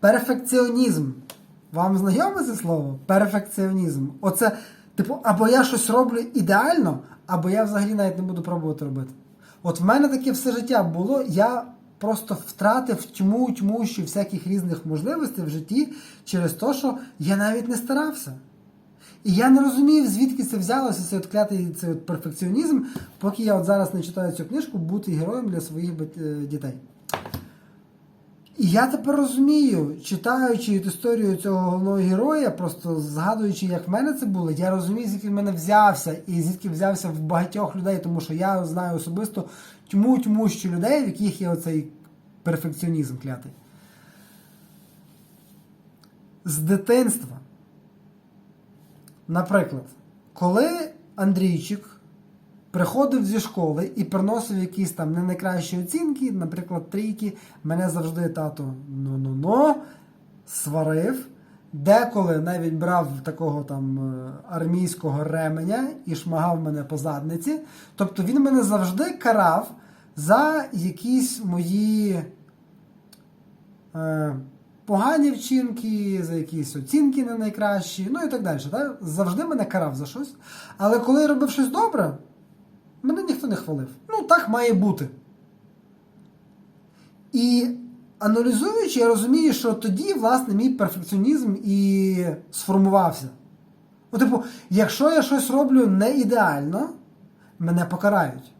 Перфекціонізм. Вам знайоме це слово? Перфекціонізм. Оце, типу, або я щось роблю ідеально, або я взагалі навіть не буду пробувати робити. От в мене таке все життя було. Я просто втратив тьму, тьмущу всяких різних можливостей в житті через те, що я навіть не старався. І я не розумів, звідки це взялося, цей от клятий цей от перфекціонізм, поки я от зараз не читаю цю книжку бути героєм для своїх е, дітей. І я тепер розумію, читаючи історію цього головного героя, просто згадуючи, як в мене це було, я розумію, звідки в мене взявся, і звідки взявся в багатьох людей, тому що я знаю особисто тьму тьмущу людей, в яких є оцей перфекціонізм клятий. З дитинства. Наприклад, коли Андрійчик приходив зі школи і приносив якісь там не найкращі оцінки, наприклад, трійки, мене завжди тато ну-ну-ну сварив. Деколи навіть брав такого там е, армійського ременя і шмагав мене по задниці. Тобто він мене завжди карав за якісь мої е, погані вчинки, за якісь оцінки не найкращі, ну і так далі. Так? Завжди мене карав за щось. Але коли я робив щось добре, мене ніхто не хвалив. Ну, так має бути. І аналізуючи, я розумію, що тоді, власне, мій перфекціонізм і сформувався. Ну, типу, якщо я щось роблю не ідеально, мене покарають.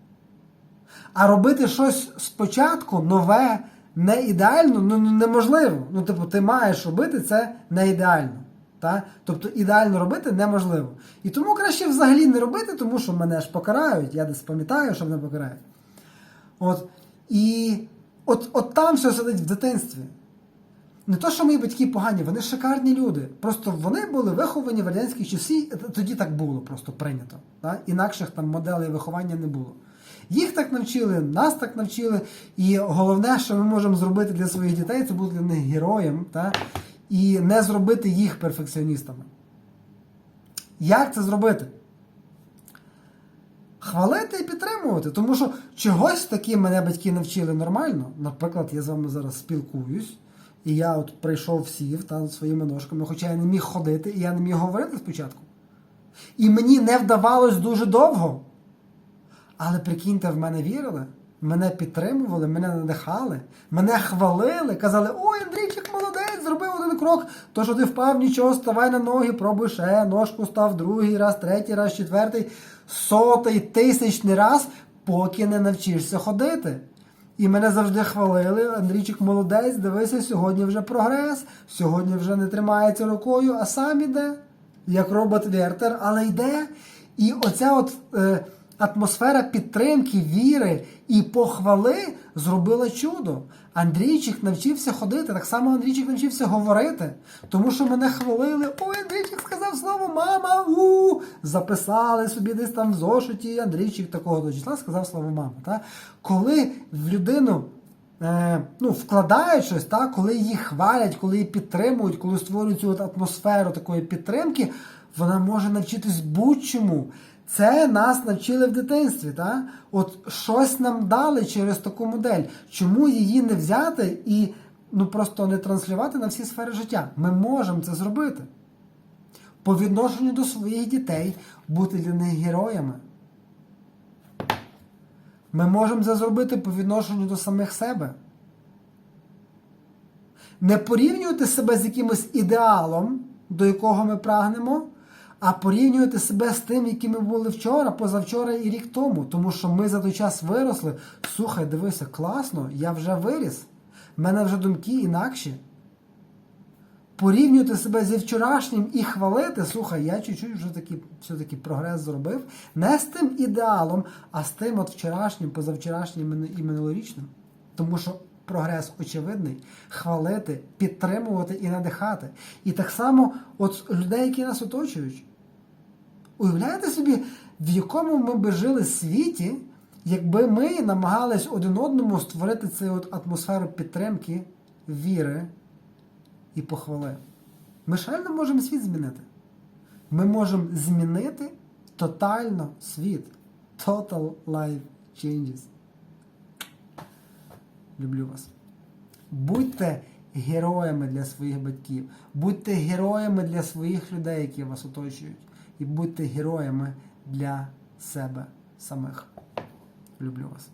А робити щось спочатку нове, не ідеально, ну ну, неможливо. Ну, типу, ти маєш робити це не ідеально. Та? Тобто ідеально робити неможливо. І тому краще взагалі не робити, тому що мене ж покарають, я десь пам'ятаю, що мене покарають. От. І от, от там все сидить в дитинстві. Не то, що мої батьки погані, вони шикарні люди. Просто вони були виховані в радянські часи, тоді так було просто прийнято. Та? Інакших там моделей виховання не було. Їх так навчили, нас так навчили. І головне, що ми можемо зробити для своїх дітей, це бути для них героєм та? І не зробити їх перфекціоністами. Як це зробити? Хвалити і підтримувати, тому що чогось таки мене батьки навчили нормально. Наприклад, я з вами зараз спілкуюсь, і я от прийшов, сів та, своїми ножками, хоча я не міг ходити, і я не міг говорити спочатку. І мені не вдавалось дуже довго. Але прикиньте, в мене вірили, мене підтримували, мене надихали, мене хвалили, казали: ой, Андрійчик, молодець, зробив один крок. То, що ти впав, нічого, ставай на ноги, пробуй ще, ножку став другий раз, третій раз, четвертий, сотий, тисячний раз, поки не навчишся ходити. І мене завжди хвалили. Андрійчик молодець, дивися, сьогодні вже прогрес, сьогодні вже не тримається рукою, а сам іде, як робот Вертер, але йде. І оця от е, атмосфера підтримки, віри і похвали зробила чудо. Андрійчик навчився ходити, так само Андрійчик навчився говорити, тому що мене хвалили. Ой, Андрійчик сказав слово мама. у Записали собі десь там в зошиті. Андрійчик такого до числа сказав слово мама. Та? Коли в людину е, ну, вкладають щось, та? коли її хвалять, коли її підтримують, коли створюють цю от атмосферу такої підтримки, вона може навчитись будь-чому. Це нас навчили в дитинстві. Та? От щось нам дали через таку модель. Чому її не взяти і ну, просто не транслювати на всі сфери життя? Ми можемо це зробити. По відношенню до своїх дітей бути для них героями. Ми можемо це зробити по відношенню до самих себе. Не порівнювати себе з якимось ідеалом, до якого ми прагнемо, а порівнювати себе з тим, яким ми були вчора, позавчора і рік тому. Тому що ми за той час виросли. Слухай, дивися, класно, я вже виріс. В мене вже думки інакші. Порівнювати себе зі вчорашнім і хвалити, слухай, я чуть-чуть вже таки, все-таки прогрес зробив. Не з тим ідеалом, а з тим от вчорашнім, позавчорашнім і минулорічним. Тому що прогрес очевидний, хвалити, підтримувати і надихати. І так само от людей, які нас оточують. Уявляєте собі, в якому ми би жили світі, якби ми намагались один одному створити цю от атмосферу підтримки, віри і похвали. Ми реально можемо світ змінити. Ми можемо змінити тотально світ. Total life changes. Люблю вас. Будьте героями для своїх батьків. Будьте героями для своїх людей, які вас оточують. І будьте героями для себе самих. Люблю вас.